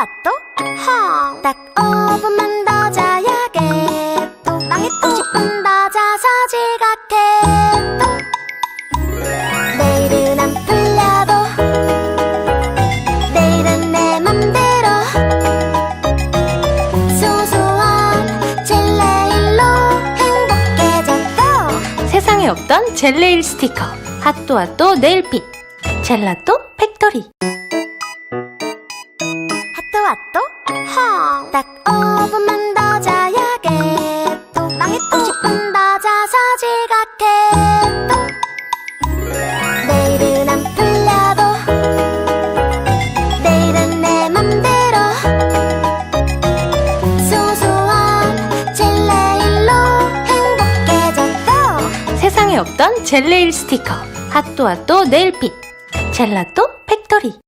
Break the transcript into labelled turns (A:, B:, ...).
A: 핫도핫도 헝. 딱 5분만 더 자야겠다. 망했고 싶은 더 자서 지각했다. 내일은 안 풀려도 내일은 내 맘대로 소소한 젤레일로 행복해졌다.
B: 세상에 없던 젤레일 스티커 핫도핫도 네일핀 젤라또 팩토리
A: 핫도핫도 헝. 딱 5분만 더 자야겠다. 망했고 싶은 더 자서 지각했다. 내일은 안 풀려도 내일은 내 맘대로 소소한 젤레일로 행복해졌다.
B: 세상에 없던 젤레일 스티커 핫도핫도 네일핀 젤라또 팩토리